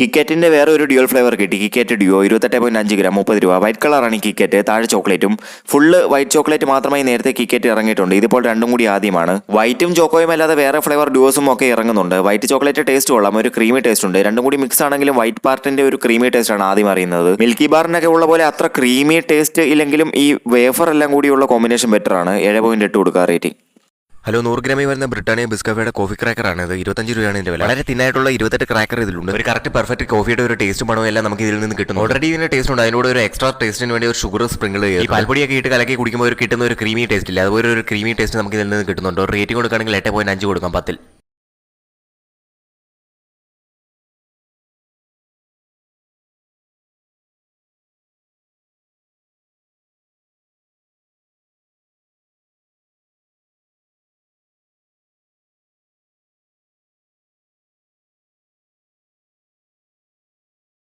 കിക്കറ്റിന്റെ വേറെ ഒരു dual flavour കിട്ടി. KitKat duo? ഇരുപത്തെട്ട് പോയിന്റ് അഞ്ച് ഗ്രാം മുപ്പത് രൂപ. വൈറ്റ് കളറാണ് കിക്കറ്റ്. താഴെ ചോക്ലേറ്റും ഫുള്ള് വൈറ്റ് ചോക്ലേറ്റ് മാത്രമായി നേരത്തെ കിക്കറ്റ് ഇറങ്ങിയിട്ടുണ്ട്. ഇതിപ്പോൾ രണ്ടും കൂടി ആദ്യമാണ്. വൈറ്റും ചോക്കോയും അല്ലാതെ വേറെ ഫ്ലേവർ ഡ്യൂസും ഒക്കെ ഇറങ്ങുന്നുണ്ട്. വൈറ്റ് ചോക്ലേറ്റ് ടേസ്റ്റ് കൊള്ളാം. ഒരു ക്രീമി ടേസ്റ്റ് ഉണ്ട്. രണ്ടും കൂടി മിക്സ് ആണെങ്കിലും വൈറ്റ് പാർട്ടിന്റെ ഒരു ക്രീമി ടേസ്റ്റ് ആണ് ആദ്യം അറിയുന്നത്. മിൽക്കി ബാറിനൊക്കെ ഉള്ള പോലെ അത്ര ക്രീമി ടേസ്റ്റ് ഇല്ലെങ്കിലും ഈ വേഫർ എല്ലാം കൂടിയുള്ള കോമ്പിനേഷൻ ബെറ്റർ ആണ്. ഏഴ് പോയിന്റ് എട്ട് കൊടുക്കുക റേറ്റിംഗ് ഹലോ നൂറ് ഗ്രാമിൽ വരുന്ന ബ്രിട്ടാനിയ ബിസ്കഫയുടെ കോഫി ക്രാക്കറാണ് ഇത് ഇരുപത്തഞ്ച് രൂപയാണ് ഇതിന്റെ വില. വളരെ തിന്നായിട്ടുള്ള ഇരുപത്തെട്ട് ക്രാക്കർ ഇതിലുണ്ട്. ഒരു കറക്റ്റ് പെർഫെക്റ്റ് കോഫിയുടെ ഒരു ടേസ്റ്റ് പണോ എല്ലാം നമുക്ക് ഇതിൽ നിന്ന് കിട്ടുന്നു. ഓൾറെഡി ഇതിന്റെ ടേസ്റ്റ് ഉണ്ട്. അതിനോട് ഒരു എക്സ്ട്രാ ടേസ്റ്റിന് വേണ്ടി ഒരു ഷുഗർ സ്പ്രിംഗിൾ ചെയ്യും പാൽപ്പൊടിയൊക്കെ ഇട്ട് കലക്കി കുടിക്കുമ്പോൾ ഒരു കിട്ടുന്ന ഒരു ക്രീമി ടേസ്റ്റ് ഇല്ല. അതുപോലെ ഒരു ക്രീമി ടേസ്റ്റ് നമുക്ക് ഇതിൽ നിന്ന് കിട്ടുന്നുണ്ട്. റേറ്റിംഗ് കൊടുക്കുകയാണെങ്കിൽ എട്ട് പോയിന്റ് അഞ്ച് കൊടുക്കാം പത്തിൽ.